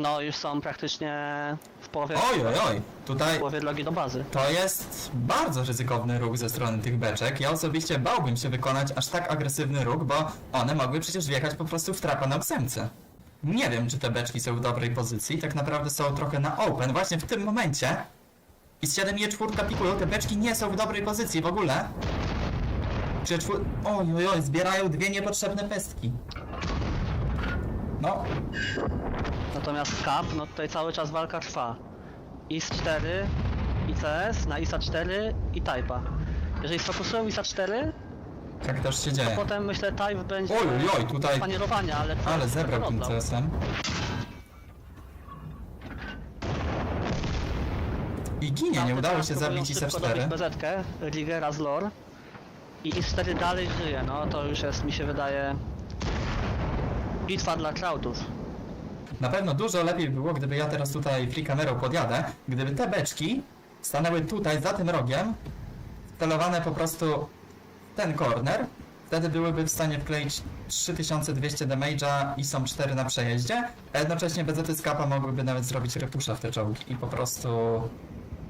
No już są praktycznie w połowie, Oj, oj, oj, w tutaj połowie drogi do bazy. to jest bardzo ryzykowny ruch ze strony tych beczek. Ja osobiście bałbym się wykonać aż tak agresywny ruch, bo one mogły przecież wjechać po prostu w trapa na ósemce. Nie wiem, czy te beczki są w dobrej pozycji, tak naprawdę są trochę na open. Właśnie w tym momencie i z 7 i 4 pikują, te beczki nie są w dobrej pozycji w ogóle. Czy czwór... Oj, oj, oj, zbierają dwie niepotrzebne pestki. No, Natomiast Cap, no tutaj cały czas walka trwa. IS-4, ICS na ISA-4 i Type'a. Jeżeli sfokusują ISA-4, tak też się dzieje. potem myślę Type będzie Oj, oj, tutaj- panierowania, ale... Ale zebrał tym. CS-em. I ginie, nie udało się zabić szybko dobić IS-4. BZ-kę, Rigera z lore. I IS-4 dalej żyje, no to już jest, mi się wydaje... Bitwa dla crowdów. Na pewno dużo lepiej by było, gdyby ja teraz tutaj free kamerą podjadę, gdyby te beczki stanęły tutaj za tym rogiem, celowane po prostu w ten corner, wtedy byłyby w stanie wkleić 3200 damage'a i są 4 na przejeździe, a jednocześnie BZ z kapa mogłyby nawet zrobić repusza w te czołgi i po prostu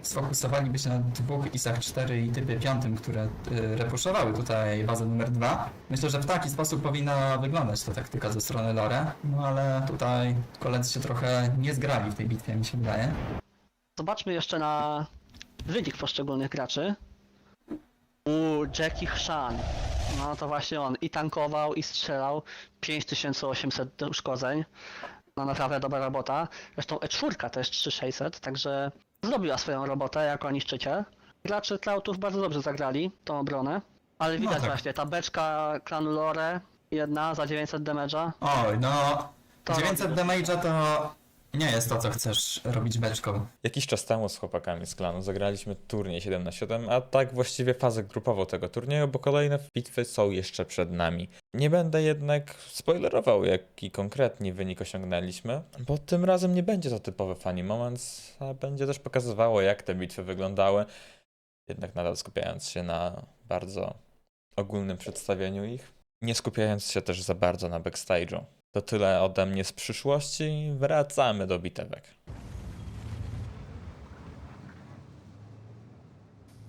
sfokusowaliby się na dwóch ISach 4 i typie 5, które y, repuszowały tutaj bazę numer 2. Myślę, że w taki sposób powinna wyglądać ta taktyka ze strony Lore, no ale tutaj koledzy się trochę nie zgrali w tej bitwie, mi się wydaje. Zobaczmy jeszcze na wynik poszczególnych graczy. U Jackie Chan. No to właśnie on i tankował, i strzelał. 5800 uszkodzeń. No naprawdę dobra robota. Zresztą E4 też 3600, także zrobiła swoją robotę jako niszczyciel. Gracze Cloudów bardzo dobrze zagrali tą obronę. Ale widać tak. właśnie, ta beczka klanu Lore, jedna za 900 damage'a. Oj, no To 900 robi. damage'a to nie jest to, co chcesz robić beczką. Jakiś czas temu z chłopakami z klanu zagraliśmy turniej 7 na 7 a tak właściwie fazę grupową tego turnieju, bo kolejne bitwy są jeszcze przed nami. Nie będę jednak spoilerował, jaki konkretnie wynik osiągnęliśmy, bo tym razem nie będzie to typowy funny moment, a będzie też pokazywało, jak te bitwy wyglądały, jednak nadal skupiając się na bardzo ogólnym przedstawieniu ich, nie skupiając się też za bardzo na backstage'u. To tyle ode mnie z przyszłości, wracamy do bitewek.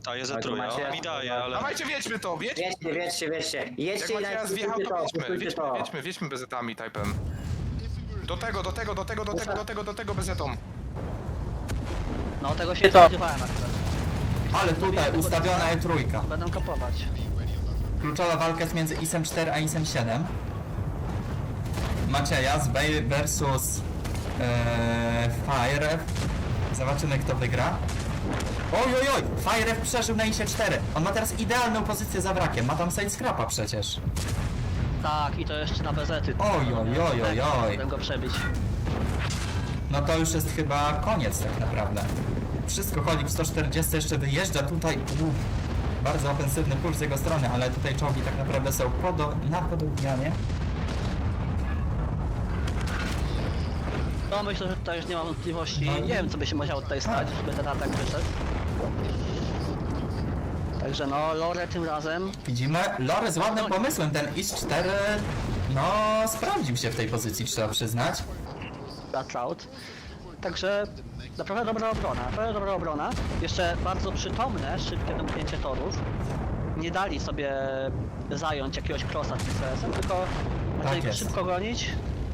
A jest Tak, macie? Mi daje, ale... Dawajcie, wiedźmy to, wiedźmy. Wiedźcie, wiedźcie, wiedźcie. Jak Jedźcie i macie raz wjechał, to to, wiedźmy, puszczujcie wiedźmy, to. wiedźmy, wiedźmy bezetami typem. Do tego, do tego, do tego, do tego, do tego, do tego bezetą. No tego się nie spodziewałem akurat. Ale tutaj ustawiona jest trójka. Będą kapować. Kluczowa walka jest między ISem 4 a ISem 7. Macieja z Bay versus e, Fire. Zobaczymy kto wygra. Oj, oj, oj! Fire przeżył na ISie 4. On ma teraz idealną pozycję za wrakiem. Ma tam side scrapa przecież. Tak, i to jeszcze na bezety. Oj, oj, oj, oj, oj. Go przebić. No to już jest chyba koniec tak naprawdę. Wszystko chodzi w 140, jeszcze wyjeżdża tutaj. Uff, bardzo ofensywny puls z jego strony, ale tutaj czołgi tak naprawdę są podo na podobnianie. No myślę, że tutaj już nie mam wątpliwości. No Nie wiem co by się musiało tutaj stać, żeby ten atak wyszedł. Także no, Lore tym razem. Widzimy, Lore z ładnym pomysłem, ten IS-4 no sprawdził się w tej pozycji, trzeba przyznać. Cloud. Także naprawdę dobra obrona, naprawdę dobra obrona. Jeszcze bardzo przytomne, szybkie domknięcie torów. Nie dali sobie zająć jakiegoś crossa tym CS-em, tylko go jest. szybko gonić.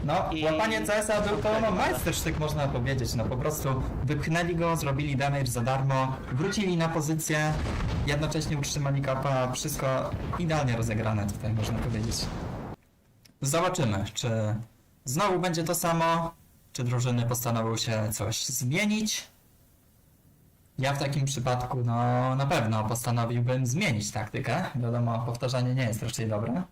No, I- łapanie CS-a był to no, majstersztyk można powiedzieć, no po prostu wypchnęli go, zrobili damage za darmo, wrócili na pozycję, jednocześnie utrzymali kapa, wszystko idealnie rozegrane tutaj można powiedzieć. Zobaczymy, czy znowu będzie to samo, czy drużyny postanowią się coś zmienić. Ja w takim przypadku, no na pewno postanowiłbym zmienić taktykę. Wiadomo, powtarzanie nie jest raczej dobre.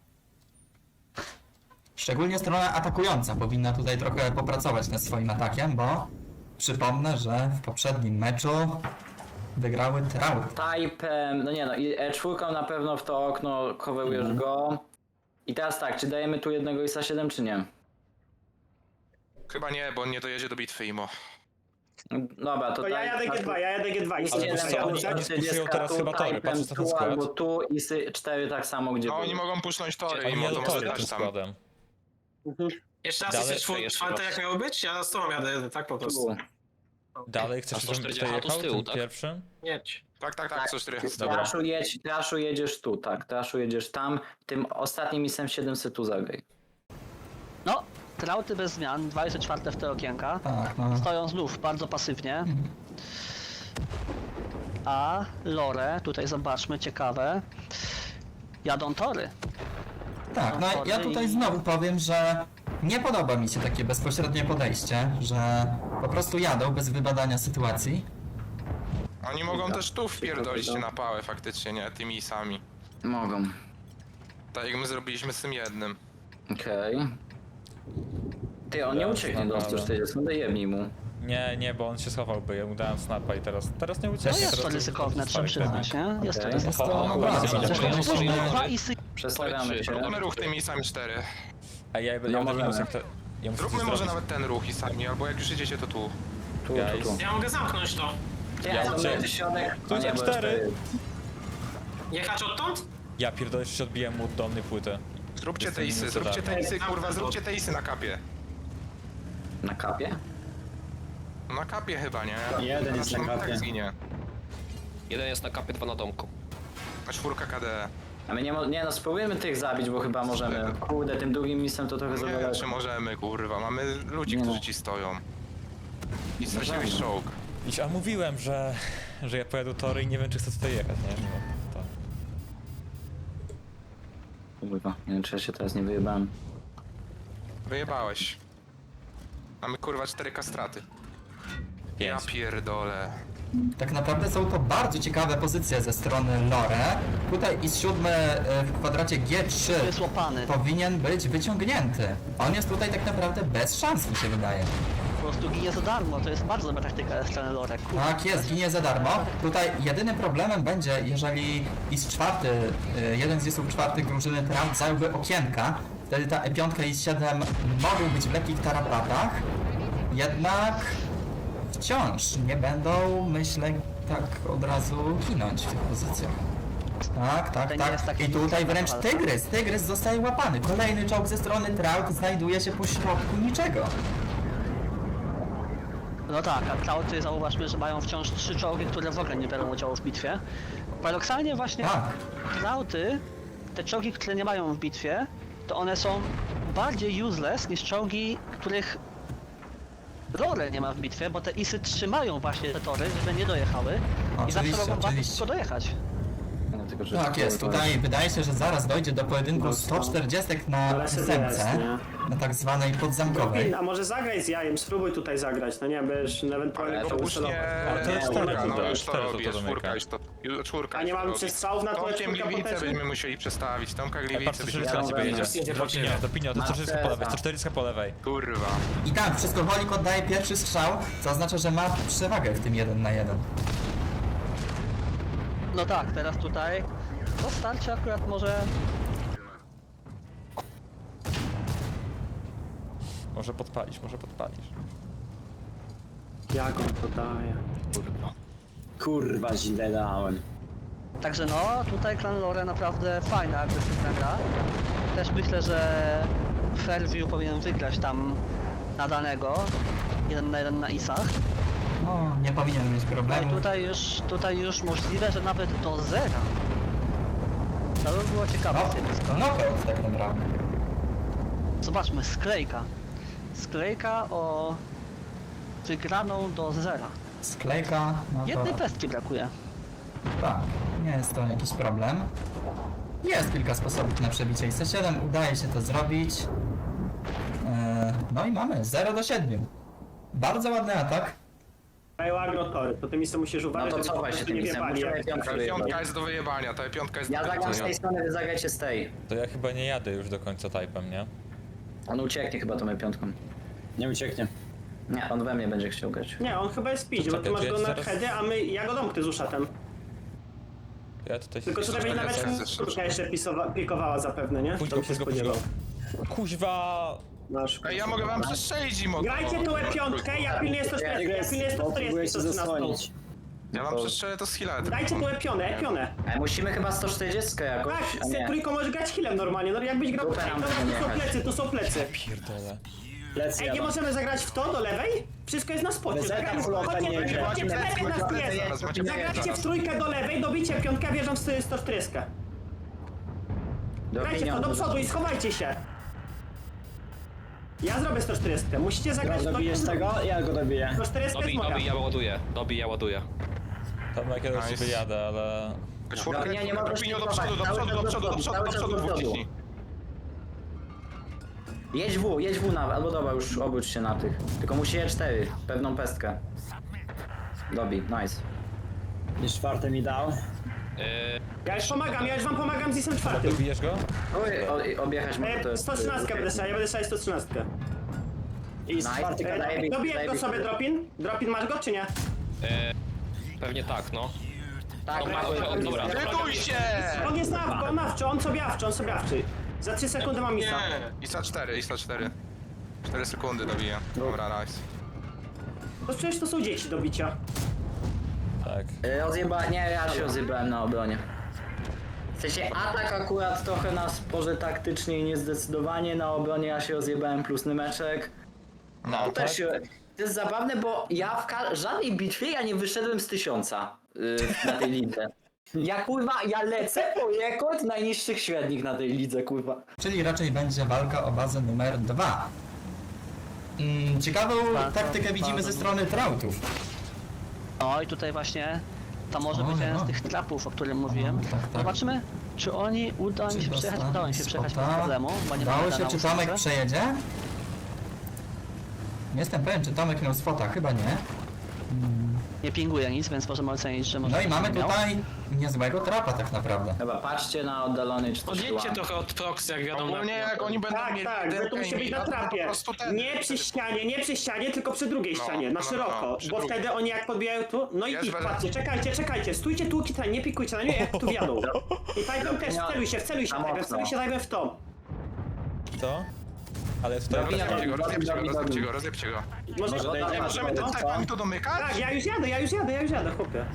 Szczególnie strona atakująca powinna tutaj trochę popracować nad swoim atakiem, bo przypomnę, że w poprzednim meczu wygrały Trout. Typem, no nie no, i E4 na pewno w to okno coverujesz Mhm. go. I teraz tak, czy dajemy tu jednego ISA 7 czy nie? Chyba nie, bo on nie dojedzie do bitwy, imo. Dobra, to To ja daj- jadę G2, ja jadę G2 i Ale wiesz 7 co, to oni- ISA oni 40 puszują teraz tu, chyba tory, typem patrz na ten tu skład. albo tu ISy 4 tak samo gdzie No były. oni mogą pusznąć tory, Oni imo, to może tym dać tam. składem. Jeszcze raz Dalej- jest czwór- czwarte jak miało być? Ja z tobą jadę, tak po prostu. Tu. Dalej chcesz, A żebym 140 tutaj z jechał, tyłu, tym tak? pierwszym? Jedź. Tak, tak, tak, co 4 Dobra. Traszu, jedź, traszu jedziesz tu, tak. Traszu jedziesz tam. Tym ostatnim miejscem 700 tu zagraj. No, trauty bez zmian, 24 w te okienka. Tak, no. Stoją znów bardzo pasywnie. A Lore, tutaj zobaczmy, ciekawe. Jadą tory. Tak, no ja tutaj znowu powiem, że nie podoba mi się takie bezpośrednie podejście, że po prostu jadą bez wybadania sytuacji. Oni mogą też tu wpierdolić się na pałę faktycznie, nie? Tymi sami. Mogą. Tak jak my zrobiliśmy z tym jednym. Okej. Ty, on nie Ja ucieknie do znalazłem. 140, no dojebnij mu. Nie, nie, bo on się schowałby, ja mu dałem snapa i teraz, teraz nie ucieknie. No jest teraz to ryzykowne, trzeba przyznać, nie? Jest to ryzykowne. no, bardzo Przestawiamy cię. Robimy ruch tymi sami cztery. A ja, ja No będę możemy. minus jak to... Ja muszę Zróbmy coś może zrobić. nawet ten ruch i sami, albo jak już idziecie to tu. Tu, Ja tu, tu. Ja mogę zamknąć to. Ja ja uciekł. mam środek. Tu bo cztery. Jechać odtąd? Ja pierdolę, jeszcze odbiłem mu od dolnej płyty. Zróbcie Jestem te isy, minus zróbcie jeden. te isy, kurwa, zróbcie te isy na kapie. Na kapie? No Na kapie chyba, nie? Jeden jest na Znaczy, kapie. Tak zginie. Jeden jest na kapie, dwa na domku. A czwórka KD. A my nie, mo- nie no, spróbujemy tych zabić, bo chyba możemy. Kurde, tym drugim miejscem to trochę Nie wiem, czy możemy, kurwa. Mamy ludzi, Nie którzy no. ci stoją. I straciłeś Możemy. czołg. Iś, a mówiłem, że, że ja pojadę tory i nie wiem, czy chcę tutaj jechać, nie? No, to. Kurwa, nie wiem czy ja się teraz nie wyjebałem. Wyjebałeś. Mamy kurwa 4 kastraty. Ja Pięć. pierdolę. Tak naprawdę są to bardzo ciekawe pozycje ze strony Lore. Tutaj i siódmy e, w kwadracie G3 jest powinien być wyciągnięty. On jest tutaj tak naprawdę bez szans, mi się wydaje. Po prostu ginie za darmo, to jest bardzo dobra taktyka ze strony Lore. Kurde. Tak jest, ginie za darmo. Tutaj jedynym problemem będzie, jeżeli IS czwarty, y, jeden z ISów czwartych drużyny Trump zająłby okienka, wtedy ta E5 i S7 mogą być w lekkich tarapatach, jednak wciąż nie będą, myślę, tak od razu ginąć w tych pozycjach. Tak, tak, To nie jest tak. taki I tutaj wręcz walka. Tygrys, Tygrys zostaje łapany. Kolejny czołg ze strony Trout znajduje się po środku niczego. No tak, a Klauty zauważmy, że mają wciąż trzy czołgi, które w ogóle nie biorą udziału w bitwie. Paradoksalnie właśnie Tak. Klauty, te czołgi, które nie mają w bitwie, to one są bardziej useless niż czołgi, których Lore nie ma w bitwie, bo te isy trzymają właśnie te tory, żeby nie dojechały i zawsze Oczywiście, mogą bardzo oczywiście. szybko dojechać. Tylko, że Tak jest, tutaj wydaje się, że zaraz dojdzie do pojedynku 140 na Ale sobie jest, ósemce, nie? na tak zwanej podzamkowej. A może zagraj z jajem, spróbuj tutaj zagrać, no nie, będziesz ewentualnie Ale to już nie... to jest cztery czwórka, no to- już to cztery to robi, to czwórka już to... ju- Czwórka A już nie to mamy robi. przestrzałów na to, Tomkiem czwórka Gliwice będziemy musieli przestawić. Tomka Gliwice patrz, byśmy 140 na Ja ciebie jedzie. Do pinio, do pinio, to Ma 140 po lewej, serca. 140 po lewej. Kurwa. I tak, wszystko Wolik oddaje pierwszy strzał, co oznacza, że ma przewagę w tym 1 na 1. No tak, teraz tutaj to starcie akurat może Może podpalisz, może podpalisz. Jak on to daje? Kurwa, źle dałem. Także no, tutaj Clan Lore naprawdę fajna, agresywna gra. Też myślę, że Fairview powinien wygrać tam na danego. Jeden na jeden na isach. No, nie powinien mieć No problemu. tutaj już, tutaj już możliwe, że nawet do zera. To by było ciekawe No, zjawisko. knockout tak naprawdę. Zobaczmy, sklejka. Sklejka o wygraną do zera. Sklejka, no Jednej to pestki brakuje. tak, nie jest to jakiś problem. Jest kilka sposobów na przebicie IC7, udaje się to zrobić. Eee, No i mamy 0 do 7. Bardzo ładny atak. Mają agrotory, to ty mi sobie musisz No uważać, to żeby po cofaj się tym nie misem, musimy jak- piątkę Ta wyjebać. piątka jest do wyjebania, ta piątka jest Ja do zagram z tej strony, wy zagrajcie z tej. To ja chyba nie jadę już do końca typem, nie? On ucieknie chyba tą piątką. Nie ucieknie. Nie, on we mnie będzie chciał grać. Nie, on chyba jest pić, To bo ty czekaj, masz to go na zaraz- heady, a my, ja go domknę z uszatem. Ja tutaj Tylko tutaj będzie nawet sesja, czwórka jeszcze pisowa, pikowała zapewne, nie? To go, bym się go. spodziewał. Kuźwa! Masz. Ej, ja mogę wam przestrzelić im od Grajcie tą E5, ja pilnuję 140, ja Bo 140, próbuję się to 13. zasłonić. Ja wam przestrzelę to z heala. Dajcie tu epionę, epionę. Ej, musimy chyba 140 jakoś, Tak, a z nie. trójką możesz grać healem normalnie, no jakbyś grał... Dupę nam tu są jechać. plecy, tu są plecy. Pierdolę. Plecy Ej, nie jadą. możemy zagrać w to, do lewej? Wszystko jest na spocie. Chodźcie, nie chodźcie, nas tu jest. macie Zagrajcie w trójkę do lewej, dobicie piątkę, wierzą w 140. Do Grajcie w to do pieniądza. przodu i schowajcie się. Ja zrobię 140. Musicie zagrać w. Dobijesz tego? Ja go dobiję. 140 jest Dobij, moja. dobij, ja ładuję. Dobij, ja ładuję. Tomek, ja do Nice. ciebie jadę, ale... Czwórkę, nie, nie możesz Rupinio do przodu, do Cały przodu, do przodu, do przodu, do przodu, Cały czas dwóch do. Jedź W, jedź W nawet, albo dobra, już obróć się na tych. Tylko musi je 4, pewną pestkę. Dobi, nice. I czwarte mi dał. Ja już pomagam, ja już wam pomagam z ISem czwartym. Dobijesz go? Oj, o, objechać może to E, jest... 113 będę szał, ja będę szał 113. I z Nice. czwarty kadaje. E, Dobiję go sobie, Dropin. Dropin, masz go czy nie? pewnie tak, no. Tak, Dobra, tak, dobra, tak. dobra. Wyduj się! On jest nawko, on nawczy, on sobie awczy, on sobie awczy. Za 3 sekundy mam Isa. Nie, ISA 4, ISA 4. 4 sekundy dobija. Dobra, nice. To przecież to są dzieci do bicia. Tak. E, Rozjeba... Nie, ja się rozjebałem na obronie. W sensie atak akurat trochę na sporze taktycznie i niezdecydowanie, na obronie ja się rozjebałem plus nymeczek. No, To tak? też się... To jest zabawne, bo ja w ka- żadnej bitwie ja nie wyszedłem z tysiąca yy, na tej lidze. Ja kurwa, ja lecę po rekord najniższych średnich na tej lidze, kurwa. Czyli raczej będzie walka o bazę numer dwa. Mm, ciekawą taktykę widzimy ze strony trautów. No i tutaj właśnie to może O, być jeden no. z tych trapów, o którym mówiłem. tak, tak. Zobaczymy, czy oni uda im się przejechać. Udało im się przejechać bez spota. problemu, bo nie Udało mamy się, czy Tomek przejedzie? Nie jestem pewien, czy Tomek miał spota, chyba nie. Nie pinguje nic, więc możemy ocenić, że może No i mamy miał. tutaj niezłego trapa tak naprawdę. Chyba patrzcie na oddalony czy coś Odjedźcie tu, trochę od proxy, jak wiadomo. Ogólnie jak oni będą Tak, mieli tak, że to musi być na trapie. Nie przy ścianie, nie przy ścianie, tylko przy drugiej No, ścianie, na no, szeroko. no, przy bo drugiej. wtedy oni jak podbijają tu, no i Jest pik, patrzcie, czekajcie, czekajcie, stójcie tu, kita, nie pikujcie na nie, jak tu wjadą. I Tajben też, wceluj się, wceluj się, Za Tajben, mocno. wceluj się w to. Co? Ale tutaj... Dobija- Rozjebcie go, rozjebcie go, rozjebcie go, rozjebcie go. Możemy ten typami tu domykać? Tak, ja już jadę, ja już jadę, ja już jadę, chłopie.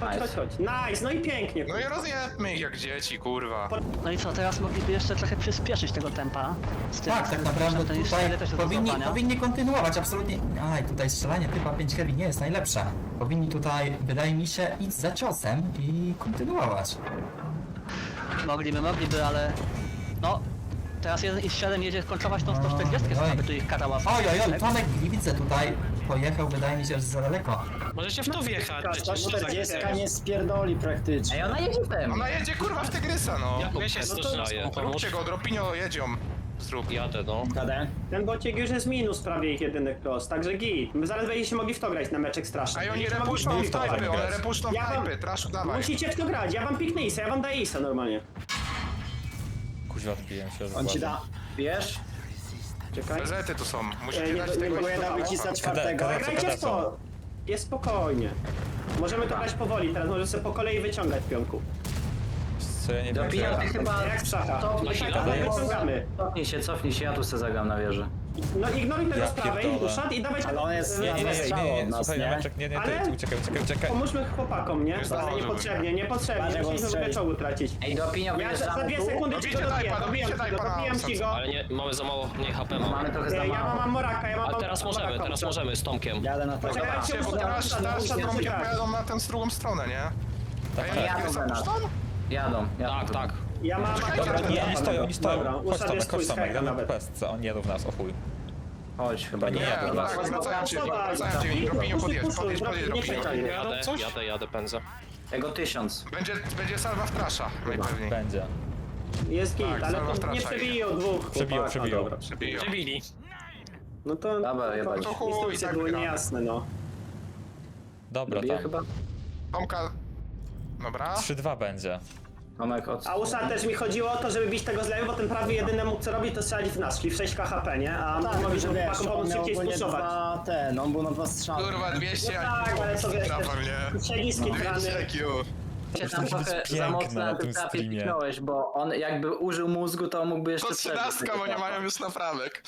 Chodź, Nice. chodź, chodź. Nice, no i pięknie. No i rozjebmy ich jak dzieci, kurwa. No i co, teraz mogliby jeszcze trochę przyspieszyć tego tempa. Z tym, Tak, tak naprawdę ten tutaj też powinni, powinni kontynuować, absolutnie. Aj, tutaj strzelanie typa 5 heavy nie jest najlepsze. Powinni tutaj, wydaje mi się, iść za ciosem i kontynuować. Mogliby, mogliby, ale... No, teraz jeden i 7 jedzie kontrolować tą 140, Oj, żeby oj. tu ich karała. Oj, oj, oj, Tomek Gliwice tutaj pojechał, wydaje mi się, że za daleko. Możecie w to wjechać, przecież to 140 zagrać. nie spierdoli praktycznie. Ej, ona jedzie tem. Ona jedzie kurwa w Tygrysa, no. Jakub Ja się to daje. Róbcie go, Dropinio jedzią. Zrób. Jadę, no. KD. Ten bociek już jest minus prawie ich jedynych cross, także git. My zaraz będziecie mogli w to grać na meczek straszny. A i oni Będziecie mogli repuszczą w w to grać. typy, one repuszczą w Ja wam- typy, traszu dawaj. Musicie w to grać, ja wam piknę Isa, ja wam daję Isa normalnie. Kuźwa, odbiłem się On ci da. Wiesz? Czekaj. Bezety tu są, musicie nie, dać nie tego Próbuję dobić Isa czwartego. Kada- Grajcie w to! Jest spokojnie. Możemy to grać powoli teraz, możemy sobie po kolei wyciągać pionku. Co ja nie wiem, Dobija ty chyba... Jak szacha. Cofnij się, tak ale- wyciągamy. cofnij się, cofnij się, ja tu se zagram na wieży. No ignoruj tego Ja z prawej, pierdolę. uszad i dawaj... Ale on jest- e, Nie, nie, nie, nie, nie, nie, słuchaj, nie? Meczek, nie, nie, Ale- ty, uciekaj, uciekaj, uciekaj. Pomóżmy chłopakom, nie? zdążymy. Niepotrzebnie, niepotrzebnie. Patrz, jak on Musimy w ogóle strzeli. czołgu tracić. Ej, do opinii Ja za, za dwie sekundy ci Dobijcie dobiję, dobijcie ci go, typa na dobijam ci go. Ale nie, mamy za mało, mniej HP Mamy mamy. trochę za E, Ja mam, mało. mam Moraka, ja mam... Ale teraz mam możemy, teraz możemy z Tomkiem. Jadę na tego. Poczekajcie, Bo teraz, teraz Tromkiem grać. pojadą na tę drugą stronę, nie? Tak, za nas. puszczą? Jadą, jadą. Tak, tak. Ja mam... Dobra, Nie, oni stoją, oni stoją. Dobra, Chodź Tomek, chodź Tomek, skajka gramy w nawet. pestce, oni jadą w nas, o chuj. Chodź, chyba nie, Nie, jadą w nas. tak, wracają cię, Dropinio podjedź, podjedź, podjedź, Dropinio. Jadę, Coś? jadę, jadę, pędzę. Tego tysiąc. Będzie, będzie salwa w trasza, najpewniej. Będzie. Jest git, Tak, ale to nie wtracaj. przebiją dwóch Przebiją, chłopaka, przebiją. dobra. Przebiją. Przebili. No to... Dobra, to, jebać. to To chuj, instrukcje tak były niejasne, no. Dobra, Dobiję tam. chyba? Tomka... Dobra. 3-2 będzie. Tomek od... A usza też mi chodziło o to, żeby bić tego z lewej, bo ten prawy jedyny mógł co robić, to strzelać w nas, czyli w 6 KHP, nie? A Tak, że żeby wiesz, chłopakom on pomóc szybciej spuszować. dwa ten, on był na dwa strzały. Kurwa, 200 No tak, ale to wiesz, Trafam, też nie? Przeniski grany. 200 IQ. musi tam być trochę za mocno na na tym trapie streamie. piknąłeś, bo on jakby użył mózgu, to mógłby jeszcze To przebiec 13, tego bo nie trapa. mają już naprawek.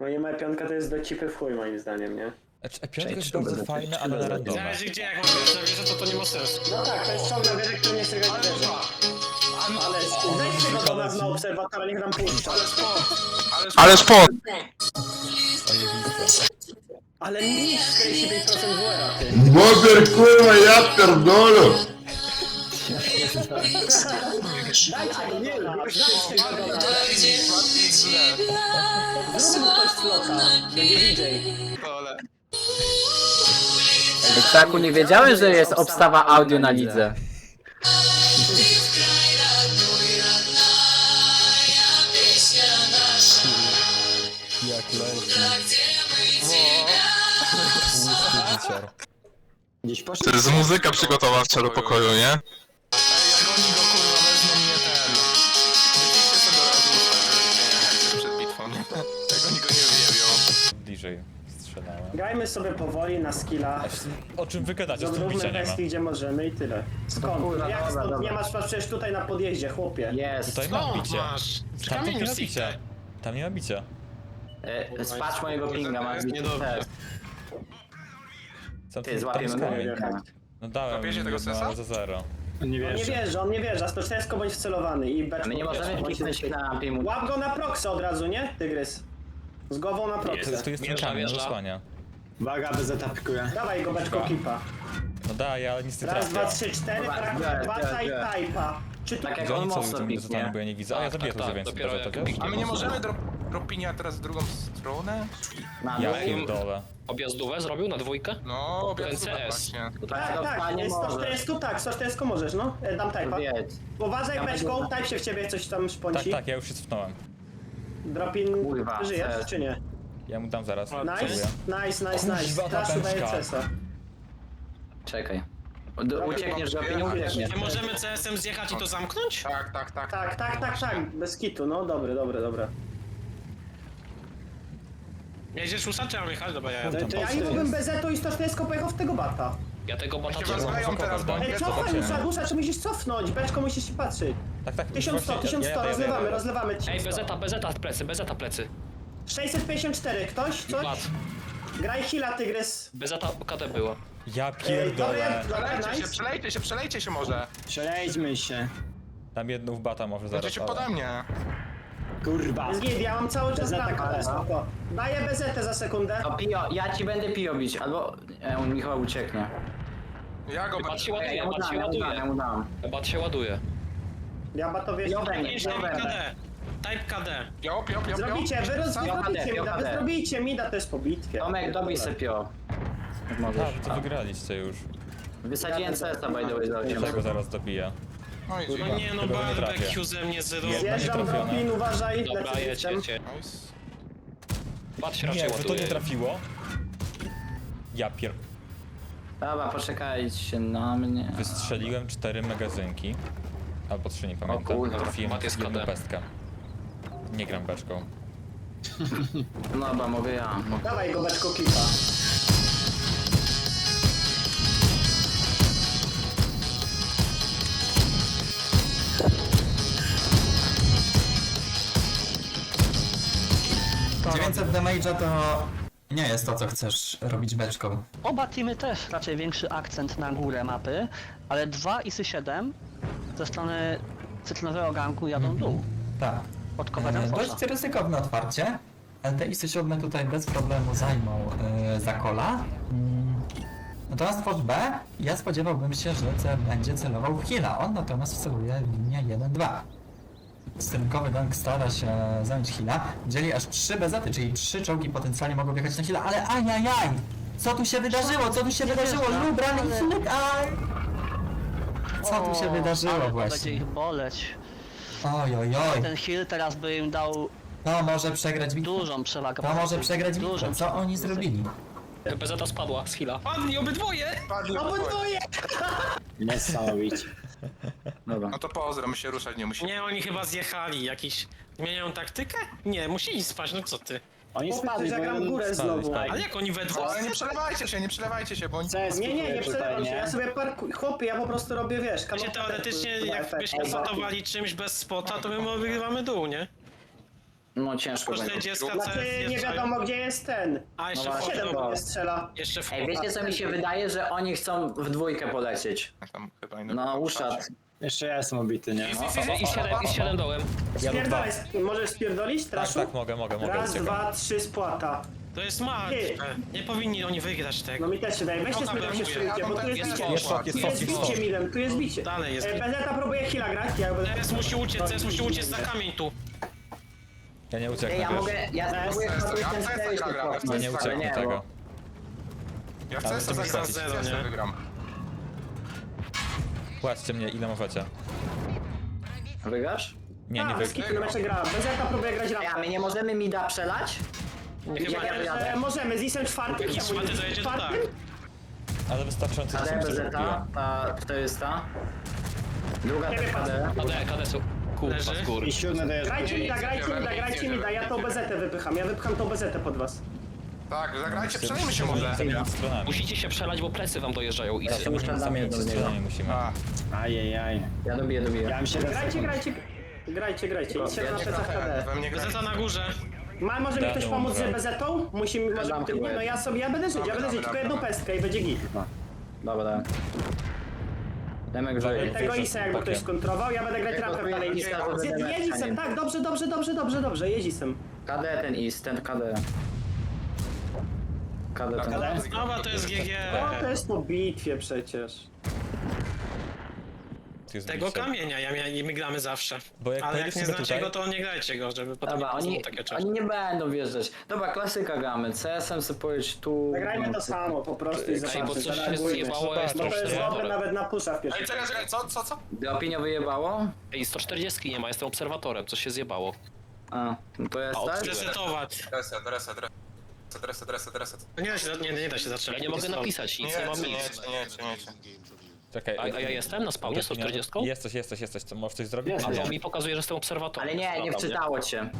No nie moja piątka to jest do cipy w chuj moim zdaniem, nie? Znaczy, E5 jest Cześć, bardzo cześć, ale na randoma. Zależy gdzie, jak mamy na wieżę, to to nie ma sensu. No tak, to jest ciąg na wieżę, który nie chce grać na wieżę. Ale weźcie go do nas na obserwatora, niech nam puszcza. Ale sport! Zajebiste. Ale niż 45% WR-a, ty. Bober kurwa, ja pierdolę! Dajcie nie, dajcie go do nas. Zróbmy ktoś slota, będzie DJ. Taku, nie wiedziałem, że jest obstawa audio na lidze. To jest muzyka przygotowawcza do pokoju, nie? Grajmy sobie powoli na skilla. O czym wy gadacie? Z tym Zróbmy nie ma. gdzie możemy i tyle. Skąd? kurwa, Jak dobra, stąd? dobra. Nie masz, masz przecież tutaj na podjeździe, chłopie. Jest. Tutaj mam Skąd bicie. masz? Tam nie kamieniu ma bicia. Tam nie ma bicia. E, spacz mojego pinga, masz Niedobrze. Sam Ty, złapiemy jest go. No dałem Złapiecie tego ale za zero. Nie On nie wiesz. wierzy, on nie wierzy, a 140 bądź wcelowany i beczką. My nie możemy kliknąć na pimu. Łap go na proksę od razu, nie? Tygrys. Z głową na To, proksę. to jest no wjeżdża. zasłania. Uwaga, bez etapkuje. Dawaj go beczką kipa. No daj, ale nic nie Raz, dwa, trzy, cztery, biorę, baca i tajpa. Czy tu... Tak jak on oni co mocno piknie. bo ja nie widzę. A ja Tak, zabiję tak, to tak, więcej dopiero to jak wiesz? piknie. A my nie możemy drop, dropinia teraz w drugą stronę? Na Ja dół. pierdolę. Objazdówę zrobił na dwójkę? No, obiad CS. właśnie. To Tak, tak, tak, tak, nie jest może. 140 tak, 140 możesz, no. E, Dam tajpa. Wiedz. Uważaj Ja beczką, będę- tajp się w ciebie, coś tam Tak, szponci. tak, ja już się cofnąłem. Dropin, Kurwa, żyjesz czy nie? Ja mu dam zaraz. Nice, nice, nice, nice. Kurwa, ta Flashu daje pęczka. CS-a. Czekaj. D- Uciekniesz, dropinie, uciekniesz. Nie możemy CS-em zjechać i to zamknąć? Tak, tak, tak. Tak, tak, tak, tak, bez kitu, no dobre, dobre, dobre. Jedziesz usza, czy mam jechać? Dobra, ja To, jadę. to ja nie mógłbym bez to i 140 pojechał w tego bata. Ja tego bata Się was trzymam. teraz, bo Ej, nie cofaj, musza, musza, czy musisz cofnąć, beczką musisz się patrzeć. Tak, tak. 1100, właśnie, 1100, ja- ja- ja- ja- rozlewamy, ja- rozlewamy Ej, 1100. bezeta, bezeta plecy, bezeta plecy. 654, ktoś, coś? Graj heala, tygrys. Bezeta KD była. Ja pierdolę. Przelejcie się, nice. przelejcie się, przelejcie się może. Przejdźmy się. Tam jedną w bata może zaraz. Będziecie pode mnie. Kurwa. Git, ja mam cały czas Bezeta bramkę, KD. spoko. Daję bezetę za sekundę. No Pio, ja ci będę Pio bić, albo... E, on mi chyba ucieknie. Ja go Bat się ja ładuje, mu bat się ja mu dam, ja ładuje. mu dam. Bat się ładuje. Ja batowie Ja będę, ja będę. Type KD. Pio, pio, pio, pio. Zrobicie, wy, roz, wy zrobicie mi da, wy zrobicie mi da, to jest pobitkę. Tomek, dobij se Pio. Jak możesz. Tak, to wygraliście już. Wysadziłem CS-a by the way za 8. tego zaraz dobiję. No i No nie no, Tego nie barbecue ze mnie zero. Nie. Zjeżdżam trafione. uważaj, Dobra, lecę jedź, jestem. jedź, jedź. Nice. Nie, raczej że to ładuje. nie trafiło. Ja pier... Dobra, poczekajcie na mnie. Wystrzeliłem cztery magazynki. Albo trzy, nie pamiętam. kurwa, Trafiłem Mat jest jedną KD. pestkę. Nie gram beczką. No dobra, mogę ja. Mogę. Dawaj go beczko kipa. To 900 damage'a to nie jest to, co chcesz robić beczką. Oba teamy też raczej większy akcent na górę mapy, ale 2 i 7 ze strony cytrynowego ganku jadą w dół. Tak. Pod E, dość ryzykowne otwarcie, isy siódme tutaj bez problemu zajmą e, za kola. Mm. Natomiast Forge B, ja spodziewałbym się, że C będzie celował w heala. On natomiast celuje w linię 1-2. Stynkowy gang stara się zająć heala. Dzieli aż 3 bezety, czyli 3 czołgi potencjalnie mogą wjechać na heala, ale ajajaj! Co tu się wydarzyło? Co tu się wydarzyło? Lubran i Hinek, aj! Co tu się wydarzyło ale to Będzie właśnie? ich boleć. Oj, oj, oj. Ten heal teraz by im dał To może przegrać bitwę. dużą przewagę. To może przegrać bitwę. Dużą Co oni zrobili? Bezeta spadła z hila. Padli obydwoje! Padli Obydwoje! Niesamowicie. Dobra. No to pozdro, my się ruszać nie musimy. Nie, oni chyba zjechali. Jakiś... Zmieniają taktykę? Nie, musieli spać, no co ty? Oni Chłopie, spadli, bo zagram jeden górę spadli, znowu. spadli. Ale jak oni we dwóch? Ale nie przelewajcie się, nie przelewajcie się, bo oni... CS Nie, nie, nie kupuje przelewam tutaj, się, ja sobie parkuję. Chłopie, ja po prostu robię, wiesz, Się kanapę. teoretycznie, kurwa, jak efekt. byśmy zatowali czymś bez spota, to my wygrywamy dół, nie? No ciężko Kosztuje będzie. dziecka, Znaczy CS nie wiadomo gdzie jest ten. A, jeszcze No właśnie. Siedem mnie strzela. Jeszcze w Ej, wiecie co mi się wydaje, że oni chcą w dwójkę polecieć. Tam chyba No, uszat. Jeszcze ja jestem obity, nie? I 7, i 7 dołem. Spierdalaj, możesz spierdolić Tak, tak, mogę, mogę, mogę. Raz, uciekam. dwa, trzy, spłata. To jest mat. Ty. Nie powinni oni wygrać No tego. mi też się daje. Weźcie No, spytam się bo tu jest Jest bicie. Jest szok, jest Tu jest jest bicie. Milem, tu jest bicie. Dalej jest E, bicie. Bezeta próbuje heala grać, ja musi uciec, CS musi uciec za kamień tu. Ja nie ucieknę, ja mogę, ja spróbuję jest, ten ja nie ucieknę tego. Ja sobie mi zagrać, zero, nie? Płaćcie mnie, ile możecie. Wygrasz? Nie, nie A, gra. Bezeta próbuje grać Ej, a rampę. my nie możemy mida przelać? Chyba Jak ja nie. wyjadę? E, możemy, z Isem czwartym. Jak czwarty zajedzie, to tak. Ale wystarczająco KD, czasem się BZ, zrobiłem. ta 400. Druga Ciebie KD. KD, KD są. Kurwa, Leży? z góry. Grajcie mi da, grajcie mi da, grajcie mi da. Ja tą bezetę wypycham. Ja wypcham tą bezetę pod was. Tak, zagrajcie, przelejmy się może. Stronami. Musicie się przelać, bo plecy wam dojeżdżają i Ja się muszę z niego. stronami musimy. A, Ajajaj. Ja dobiję, dobiję. Ja mam 7 Grajcie, sekund. grajcie. Grajcie, grajcie. Idźcie na plecach KD. we mnie Bezeta na górze. Ma, może mi ktoś no, pomóc z dobra. bezetą? Musimy, może, dam nie, no ja sobie, ja będę żyć, ja będę żyć, tylko jedną pestkę i będzie git. Dobra. Demek żyje. Tego Wierzę Isa jakby chłopakiem. ktoś skontrował, ja będę grać rampę dalej. Isa, to Zjedz- będę Jedź Isem, tak, dobrze, dobrze, dobrze, dobrze, dobrze, jedź Isem. KD ten is, ten KD. KD ten. Znowa to jest GG. O, to jest po bitwie przecież. Jest Tego bicie. kamienia, ja mia- my gramy zawsze. Bo jak Ale jak nie znacie tutaj- go, to nie grajcie go, żeby potem Dobra, nie oni, było takie czasu. oni nie będą wjeżdżać. Dobra, klasyka gramy. CS-em sobie pojedź tu. Zagrajmy to samo po prostu i Ej, bo zobaczmy. coś się zareagujmy. zjebało, jest Bo to jest dobre nawet na pusza w pierwszym. Ej, czekaj, czekaj, co, co, co? Opinio wyjebało? Ej, 140 nie ma, jestem obserwatorem, coś się zjebało. A, no to jest A, tak? odkryłem. Resetować. Reset, reset, reset. Reset, reset, reset. Nie da się, nie, nie da się Ja zatrzymać. nie mogę napisać Nie, nic, nie mam nie, nic. nie, nie, nie, nie. Czekaj. A, a ja jestem na spawnie, 140? Jesteś, jesteś, jesteś. Co, możesz coś zrobić? Jest. A to mi pokazuje, że jestem obserwatorem. Ale nie, nie wczytało cię.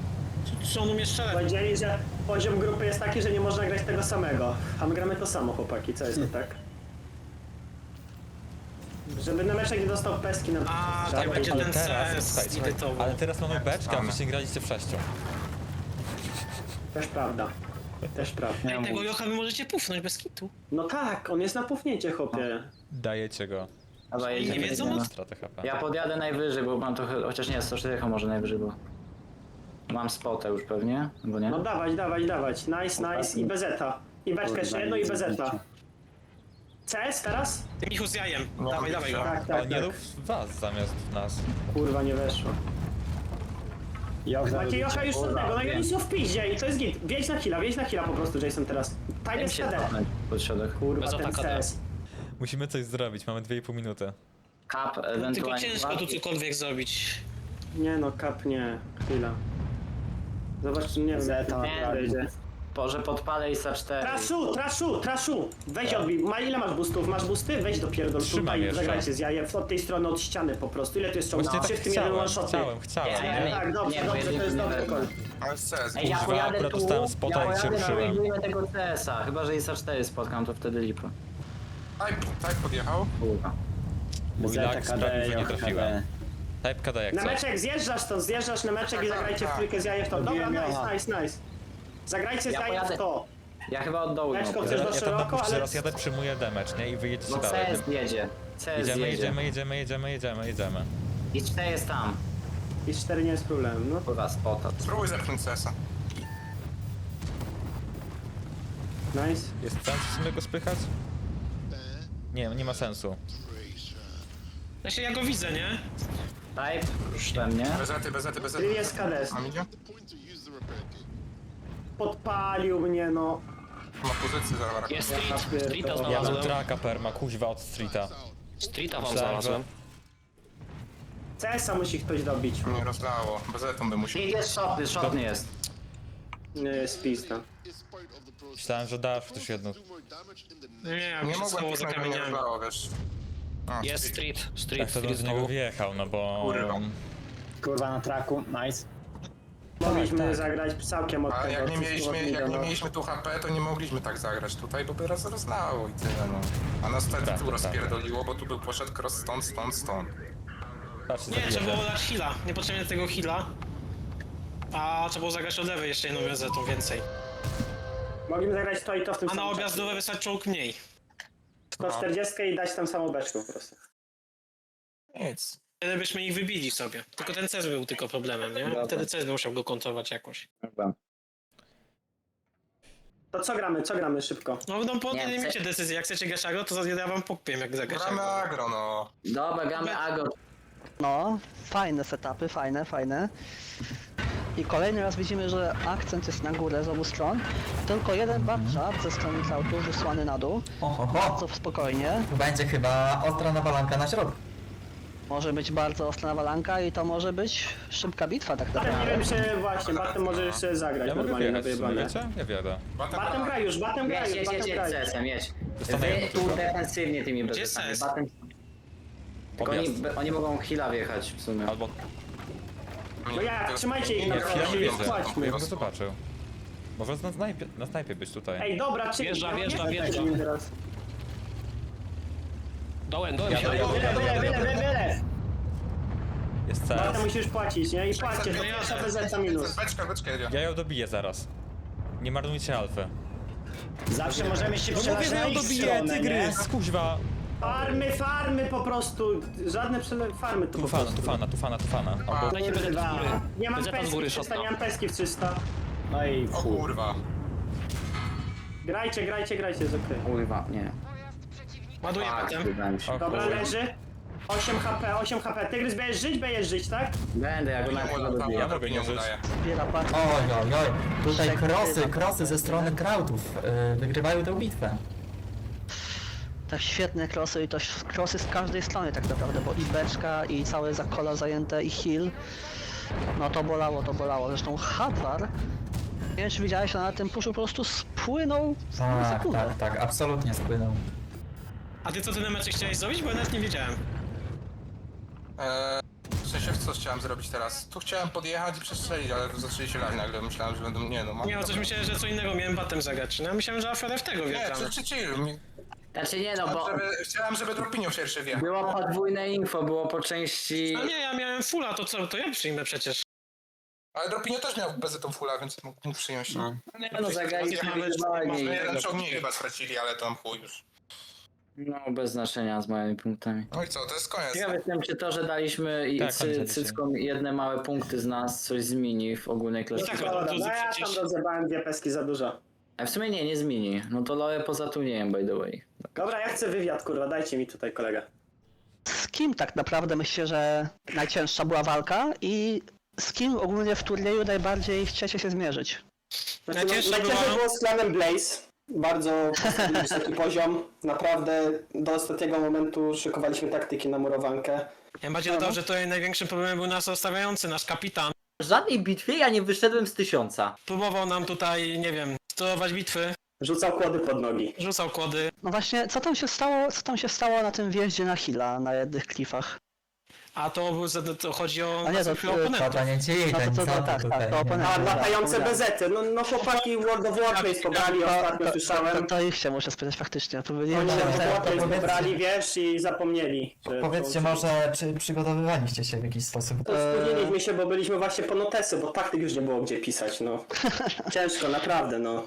Czy on umie strzelać? Powiedzieli, że poziom grupy jest taki, że nie można grać tego samego. A my gramy to samo, chłopaki, co jest nie tak? Żeby na meczek nie dostał pestki na A, tak będzie Ale ten teraz, słuchaj, słuchaj, zirytował. ale teraz mamy beczkę, a wcześniej graliście w sześciu. Też prawda. Też prawda. Ej, tego Jocha wy możecie pufnąć bez kitu. No tak, on jest na pufnięcie, chłopie. Dajecie go. Dobra, jedziemy, nie wiedzą, jedziemy. Stratę HP. Ja podjadę najwyżej, bo mam trochę, chociaż nie, 104 może najwyżej, bo... Mam spota już pewnie, bo nie? No dawać, dawać, dawać. Nice, nice i bezeta. I beczkę jeszcze jedno i bezeta. CS teraz? Ty Michu z jajem. Dawaj, dawaj go. Tak, Ale tak, nie tak. rób was zamiast nas. Kurwa, nie weszło. Jocha Macie Jocha już żadnego, no i oni są w piździe i to jest git. Wiedź na killa, wiedź na killa po prostu, Jason teraz. Jest się KD. cofnąć pod środek. Kurwa, Bez ten ataka CS. Musimy coś zrobić, mamy 2,5 minuty. Cap, Tylko ewentualnie... ciężko tu cokolwiek zrobić. Nie no, kap nie. Chwila. Zobacz, nie wiem, Zeta jak na wejdzie. Boże, podpalę i 4 Traszu, traszu, traszu! Weź odbij. Ma, ile masz boostów? Masz boosty? Weź do pierdol Trzymam tutaj i jeszcze. zagrajcie z jajem od tej strony, od ściany po prostu. Ile tu jest czołgów? Właśnie Trzy tak w tym jeden one chciałem, shoty. chciałem, chciałem. Nie, tak, dobrze, Nie, bo dobrze, to jest jedynki dobry nie kol. wezmę. Ale. Ej, ja Kurwa, pojadę akurat tu, dostałem spota ja i się pojadę na ruszyłem. robimy tego CS-a, chyba że ISA 4 spotkam, to wtedy lipo. Type, type podjechał. Kurwa. Mój lag sprawił, że nie trafiłem. Type KD jak Na coś. meczek zjeżdżasz stąd, zjeżdżasz na meczek i zagrajcie w trójkę z jajem w to. Dobra, nice, nice, nice. Zagrajcie Ja w to. Ja chyba od dołu Leczko, chcesz do Ja tam szeroko, na ale- zaraz jadę, przyjmuję damage, nie? I wyjedziecie No dalej. CS jedzie. CS Jedziemy, jedzie. jedziemy, jedziemy, jedziemy, jedziemy, jedziemy. I 4 jest tam. I 4 nie jest problem, no. Kurwa, spota. Spróbuj zepchnąć CS-a. Nice. Jest sens w sumie go spychać? Nie, nie ma sensu. Znaczy ja go widzę, nie? Type, już we mnie. Bezety, bezety, bezety. Drill jest KD. Mam idzie? Podpalił mnie, no. Ma pozycję zaraz. Jest Ja street, streeta Ja mam znalazłem. traka perma, kuźwa od streeta. Streeta wam Myślałem, znalazłem. CS-a musi ktoś dobić. Nie rozlało. Bezetą by musiał. I jest shotny, shotny jest. Nie jest pista. Myślałem, że dasz też jedną. Nie, ja Nie się mogłem schował za pisać, bo nie kamieniami. rozlało, wiesz. A, Jest street. street, Tak street, to street do niego znowu. wjechał, no bo... Kurwa. Kurwa na traku, nice. Mogliśmy tak. zagrać całkiem od A tego. jak nie mieliśmy, jak nie mieliśmy tu HP, to nie mogliśmy tak zagrać tutaj, bo by raz rozlało i tyle, no. A nas wtedy Prawda, tu prawda. rozpierdoliło, bo tu był poszedł cross stąd, stąd, stąd. Nie, trzeba było dać heala. Niepotrzebnie tego heala. A trzeba było zagrać od lewej jeszcze jedną bezetą więcej. Mogliśmy zagrać to i to w tym A na samym objazdowe wysłać czołg mniej. 140 i dać tam samą beczkę po prostu. Nic. Wtedy byśmy ich wybili sobie. Tylko ten CES był tylko problemem, nie? Dobra. Wtedy CES musiał go kontrolować jakoś. Dobra. To co gramy, co gramy szybko? No, no Nie, podejmijcie decyzję. Jak chcecie grać agro, to ja wam powiem jak zagrać Gramy agro. agro, no. Dobra, gramy Agro. No, fajne setupy, fajne, fajne. I kolejny raz widzimy, że akcent jest na górę z obu stron. Tylko jeden barczat ze strony Cloudów wysłany na dół. Oho, Bardzo spokojnie. Będzie chyba ostra nawalanka na środku. Może być bardzo ostra nawalanka i to może być szybka bitwa tak Ale nie naprawdę. wiem, czy właśnie, Batem może jeszcze zagrać Ja mogę normalnie na wjechać w sumie, wyjebane. wiecie? Ja wjadę. Batem graj już, Batem graj Jedź, już, jedź, jedź, Batem jedź, graj. CS-em, jedź. Dostanę Wy tu defensywnie tymi Gdzie bezetami. CS? Batem... Tylko oni, Objazd. oni mogą heala wjechać w sumie. Albo No jak, trzymajcie ich na ja nie wiedzę. spłaćmy. Ja bym zobaczył. Może na snajpie, na snajpie być tutaj. Ej, dobra, czy... Wjeżdża, no, wjeżdża, nie wjeżdża. Dołem, dołem, Ja wyle, wyle, wyle, wyle. Jest Batem CS. musisz płacić, nie? I płaccie, to pierwsza BZ minus. Beczka, beczka jedzie. Ja ją dobiję zaraz. Nie marnujcie alfy. Zawsze możemy się No mówię, że na ją ich dobiję, stronę, nie? tygrys, kuźwa. Farmy, farmy po prostu. Żadne przele... farmy tu po Tufana, prostu. tufana, tufana, tufana. Albo... Bezet z góry. Nie mam Bezeta z góry peski w 300, szotna. nie mam peski w 300. No i O fu. kurwa. Grajcie, grajcie, grajcie, jest okej. Kurwa, nie. Ładuję potem. się. Dobra, leży. 8 HP, 8 HP. Tygrys, będziesz żyć, będziesz żyć, tak? Będę, ja go na dobiję. Ja mogę nie żyć. Oj, oj, oj. Tutaj krosy, krosy ze strony krautów yy, wygrywają tę bitwę. Tak świetne krosy i to krosy z każdej strony tak naprawdę, bo i beczka, i całe zakola zajęte, i heal. No to bolało, to bolało. Zresztą Hadvar, nie wiem czy widziałeś, ale na tym puszu po prostu spłynął w Tak, sekundę. tak, tak, absolutnie spłynął. A ty co ty na mecie chciałeś zrobić? Bo ja nawet nie wiedziałem. Eee, w sensie, co chciałem zrobić teraz? Tu chciałem podjechać i przestrzelić, ale zaczęli się lać nagle. Myślałem, że będą... Nie no, mam... Nie, o coś myślałem, że co innego miałem batem zagrać. No ja myślałem, że aferę w tego Nie, wjeżdżamy. Mi- Znaczy nie no, bo Chciałem, żeby, chciałem, żeby Dropinio pierwszy wjechał. było podwójne info, było po części... A nie, ja miałem fulla, to co? To ja przyjmę przecież. Ale Dropinio też miał bezetą fulla, więc mógł mógł przyjąć. No. Nie no, zagraliśmy Nawet- wizualnie. Jeden czołg mniej chyba stracili, ale tam chuj już. No, bez znaczenia z moimi punktami. No i co, to jest koniec. Ciekaw jestem, czy to, że daliśmy i Tak, cy, cyckom jedne małe punkty z nas coś zmieni w ogólnej tak, klasyfikacji. Dobra, to no ja przecież- tam rozjebałem dwie peski za dużo. A w sumie nie, nie zmieni. No to Loe poza turniejem, by the way. Dobra, ja chcę wywiad, kurwa, dajcie mi tutaj kolegę. Z kim tak naprawdę myślę, że najcięższa była walka i z kim ogólnie w turnieju najbardziej chcecie się zmierzyć? Znaczy, Najcięższe no, najciężej było- było z klanem Blaze. Bardzo wysoki poziom. Naprawdę do ostatniego momentu szykowaliśmy taktyki na murowankę. Ja bardziej dodał, że tutaj największym problemem był nas ustawiający, nasz kapitan. W żadnej bitwie ja nie wyszedłem z tysiąca. Próbował nam tutaj, nie wiem, sterować bitwy, Rzucał kłody pod nogi. rzucał kłody. No właśnie, co tam się stało, co tam się stało na tym wjeździe na Hilla na jednych klifach? A to, to chodzi o A nie, to- to- oponentów. Padaniecie jej No to co, to tak, tutaj. tak, to nie? A, Dobra, latające bezety. No, no chłopaki World of Warplace pobrali ostatnio, To, słyszałem. to ich się muszę spytać faktycznie. Powiedziałem, Oni że World of powiedzcie- pobrali, wiesz, i zapomnieli. że Powiedzcie to- może, czy przygotowywaliście się w jakiś sposób? To Spóźniliśmy się, bo byliśmy właśnie po notesy, bo taktyk już nie było gdzie pisać, no. Ciężko, naprawdę, no.